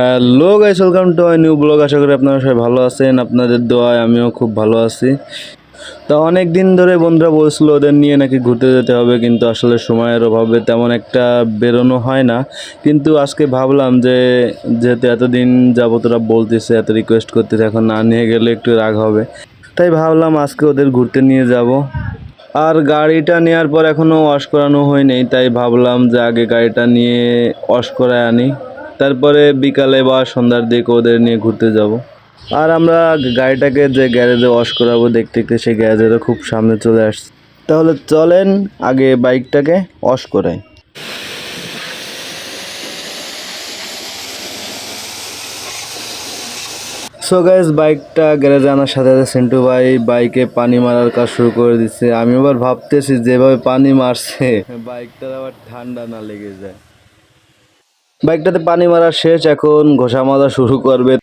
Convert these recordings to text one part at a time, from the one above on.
Hello guys, welcome to my new blog. আশা করি আপনারা সবাই ভালো আছেন, আপনাদের দোয়ায় আমিও খুব ভালো আছি। তো অনেক দিন ধরে বন্ধুরা বলছিল ওদের নিয়ে নাকি ঘুরতে যেতে হবে, কিন্তু আসলে সময়ের অভাবে তেমন একটা বেরোনো হয় না। কিন্তু আজকে ভাবলাম যে, যেহেতু এতদিন যাবত ওরা বলতেছে, এত রিকোয়েস্ট করতেছে, এখন না নিয়ে গেলে একটু রাগ হবে। তাই ভাবলাম আজকে ওদের ঘুরতে নিয়ে যাব। আর গাড়িটা নেওয়ার পর এখনও ওয়াশ করানো হয়নি, তাই ভাবলাম যে আগে গাড়িটা নিয়ে ওয়াশ করায় আনি। তারপরে বিকালে বা সন্ধ্যার দিকে ওদের নিয়ে ঘুরতে যাব। আর আমরা গাড়িটাকে যে গ্যারেজে ওয়াশ করাবো দেখতে দেখতে সেই গ্যারেজেরও খুব সামনে চলে আসছে। তাহলে চলেন আগে বাইকটাকে ওয়াশ করাই। সো গাইজ বাইকটা গ্যারেজে আনার সাথে সাথে সেন্টু ভাই বাইকে পানি মারার কাজ শুরু করে দিচ্ছে। আমি আবার ভাবতেছি যেভাবে পানি মারছে, বাইকটার আবার ঠান্ডা না লেগে যায়। বাইকটাতে পানি মারা শেষ, এখন ঘষা মাজা শুরু করবে।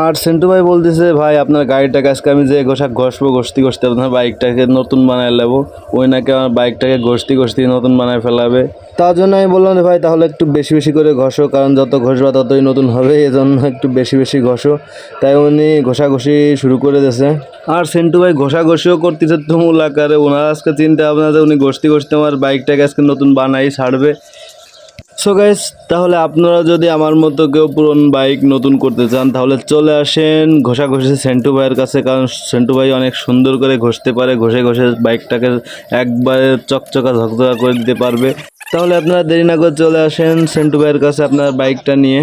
আর সেন্টু ভাই বলতেছে, ভাই, আপনার গাড়িটাকে আজকে আমি যে ঘষা ঘষবো, ঘষতে ঘষতে আপনার বাইকটাকে নতুন বানায় নেব। ওই নাকি আমার বাইকটাকে ঘষতে ঘষতে নতুন বানায় ফেলাবে। তার জন্য আমি বললাম ভাই, তাহলে একটু বেশি বেশি করে ঘষো, কারণ যত ঘষবা ততই নতুন হবে এই জন্য একটু বেশি বেশি ঘষো। তাই উনি ঘষাঘষি শুরু করে দিয়েছে। আর সেন্টু ভাই ঘষাঘষিও করতেছে তুমুল আকারে। ওনার আজকে চিন্তা ভাবনা যে, উনি ঘষতে ঘষতে আমার বাইকটাকে আজকে নতুন বানাই ছাড়বে। সো গাইস তাহলে আপনারা যদি আমার মতো কেউ পুরন বাইক নতুন করতে চান, তাহলে চলে আসেন ঘষা ঘষে সেন্টু ভাইয়ের কাছে, কারণ সেন্টু ভাই অনেক সুন্দর করে ঘষতে পারে, ঘষে ঘষে বাইকটাকে একবারে চকচকা ঝকঝকা করে দিতে পারবে। তাহলে আপনারা দেরি না করে চলে আসেন সেন্টু ভাইয়ের কাছে আপনার বাইকটা নিয়ে।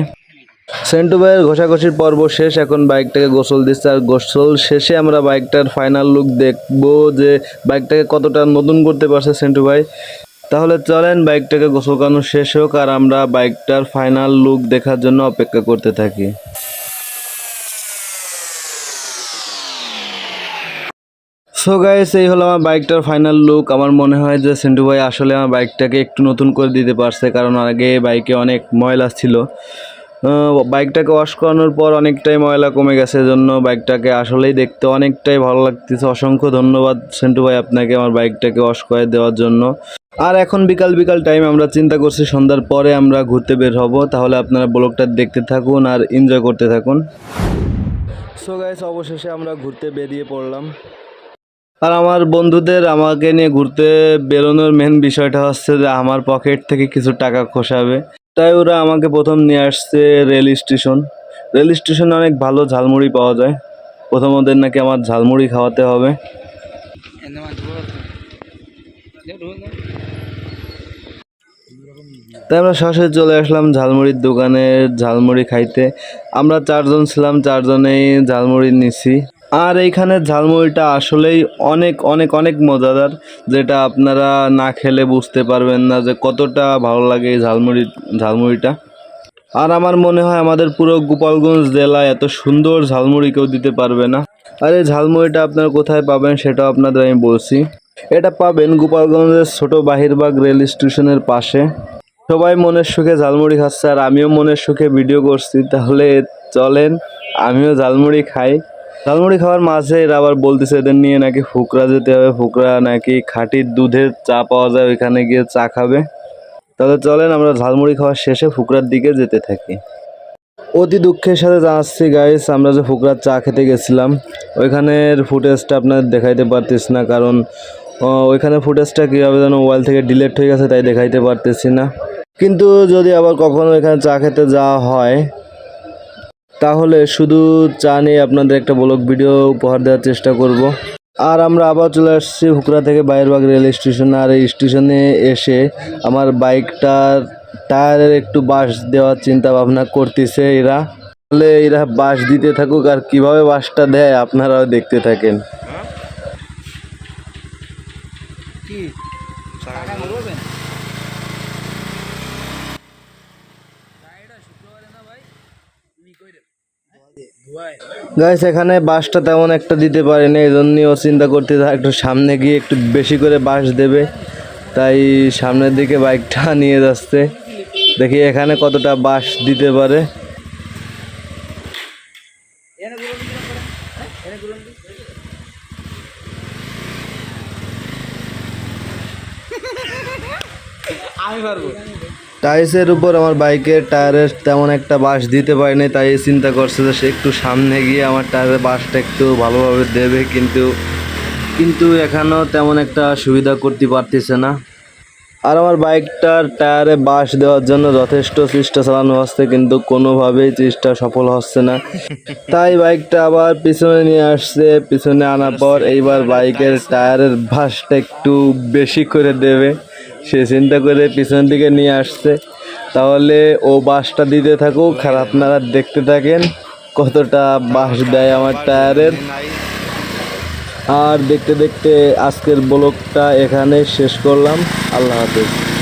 সেন্টু ভাইয়ের ঘষাঘষির পর্ব শেষ, এখন বাইকটাকে গোসল দিচ্ছে, আর গোসল শেষে আমরা বাইকটার ফাইনাল লুক দেখব যে বাইকটাকে কতটা নতুন করতে পারছে সেন্টু ভাই। তাহলে চলেন বাইকটাকে গোসল করানো শেষ হোক আর আমরা বাইকটার ফাইনাল লুক দেখার জন্য অপেক্ষা করতে থাকি। সো গাইস এই হলো আমার বাইকটার ফাইনাল লুক। আমার মনে হয় যে সেন্টু ভাই আসলে আমার বাইকটাকে একটু নতুন করে দিতে পারছে, কারণ আগে বাইকে অনেক ময়লা ছিল। বাইকটাকে ওয়াশ করানোর পর অনেকটাই ময়লা কমে গেছে জন্য বাইকটাকে আসলেই দেখতে অনেকটাই ভালো লাগতেছে। অসংখ্য ধন্যবাদ সেন্টু ভাই আপনাকে আমার বাইকটাকে ওয়াশ করে দেওয়ার জন্য। আর এখন বিকাল বিকাল টাইম আমরা চিন্তা করছি সন্ধ্যার পরে আমরা ঘুরতে বের হব। তাহলে আপনারা ব্লগটা দেখতে থাকুন আর এনজয় করতে থাকুন। সো গাইস অবশেষে আমরা ঘুরতে বেরিয়ে পড়লাম। আর আমার বন্ধুদের আমাকে নিয়ে ঘুরতে বেরোনোর মেন বিষয়টা হচ্ছে যে আমার পকেট থেকে কিছু টাকা খসাবে। তাই ওরা আমাকে প্রথম নিয়ে আসছে রেল স্টেশন রেল স্টেশনে অনেক ভালো ঝালমুড়ি পাওয়া যায়। প্রথম ওদের নাকি আমার ঝালমুড়ি খাওয়াতে হবে। তাই আমরা সরাসরি চলে আসলাম ঝালমুড়ির দোকানে, ঝালমুড়ি খাইতে। আমরা চারজন ছিলাম, চারজনেই ঝালমুড়ি নিছি। আর এইখানে ঝালমুড়িটা আসলেই অনেক অনেক অনেক মজাদার, যেটা আপনারা না খেলে বুঝতে পারবেন না যে কতটা ভালো লাগে এই ঝালমুড়ি, ঝালমুড়িটা। আর আমার মনে হয় আমাদের পুরো গোপালগঞ্জ জেলায় এত সুন্দর ঝালমুড়ি কেউ দিতে পারবে না। আর এই ঝালমুড়িটা আপনারা কোথায় পাবেন সেটাও আপনাদের আমি বলছি। এটা পাবেন গোপালগঞ্জের ছোট বাহিরবাগ রেল স্টেশনের পাশে। সবাই মনের সুখে ঝালমুড়ি খাচ্ছে আর আমিও মনের সুখে ভিডিও করছি। তাহলে চলেন, আমিও ঝালমুড়ি খাই। ঝালমুড়ি খাওয়ার মাঝে এরা আবার বলতেছে, এদের নিয়ে নাকি ফুকরা যেতে হবে, ফুকরা নাকি খাঁটির দুধের চা পাওয়া যায়, ওইখানে গিয়ে চা খাবে। তাহলে চলেন, আমরা ঝালমুড়ি খাওয়ার শেষে ফুকরার দিকে যেতে থাকি। অতি দুঃখের সাথে জানাচ্ছি গাইস আমরা যে ফুকরার চা খেতে গেছিলাম, ওইখানের ফুটেজটা আপনাদের দেখাইতে পারতেছি না, কারণ ওইখানে ফুটেজটা কীভাবে যেন মোবাইল থেকে ডিলেট হয়ে গেছে তাই দেখাইতে পারতেছি না। কিন্তু যদি আবার কখনো এখানে চা খেতে যাওয়া হয়, তাহলে শুধু চা নিয়ে আপনাদের একটা ব্লগ ভিডিও উপহার দেওয়ার চেষ্টা করব। আর আমরা আবার চলে আসছি হুকরা থেকে বাইরবাগ রেল স্টেশনে। আর এই স্টেশনে এসে আমার বাইকটার টায়ারের একটু বাস দেওয়ার চিন্তা ভাবনা করতেছে এরা। তাহলে এরা বাস দিতে থাকুক আর কীভাবে বাসটা দেয় আপনারাও দেখতে থাকেন। গাইস এখানে বাসটা তেমন একটা দিতে পারেনি, এই জন্যই চিন্তা করতে একটু সামনে গিয়ে একটু বেশি করে বাস দেবে। তাই সামনের দিকে বাইকটা নিয়ে যাচ্ছে। দেখি এখানে কতটা বাস দিতে পারে। টাইসের উপর আমার বাইকের টায়ারের তেমন একটা বাস দিতে পারিনি, তাই চিন্তা করছে যে সে একটু সামনে গিয়ে আমার টায়ারের বাসটা একটু ভালোভাবে দেবে, কিন্তু কিন্তু এখানেও তেমন একটা সুবিধা করতে পারতেছে না। আর আমার বাইকটার টায়ারে বাস দেওয়ার জন্য যথেষ্ট চেষ্টা চালানো হচ্ছে, কিন্তু কোনোভাবেই চেষ্টা সফল হচ্ছে না। তাই বাইকটা আবার পিছনে নিয়ে আসছে, পিছনে আনার পর এইবার বাইকের টায়ারের বাসটা একটু বেশি করে দেবে। সে চিন্তা করে পিছন দিকে নিয়ে আসছে। তাহলে ও বাসটা দিতে থাকুক, আর আপনারা দেখতে থাকেন কতটা বাস দেয় আমার টায়ারের। আর দেখতে দেখতে আজকের ব্লগটা এখানে শেষ করলাম। আল্লাহ হাফেজ।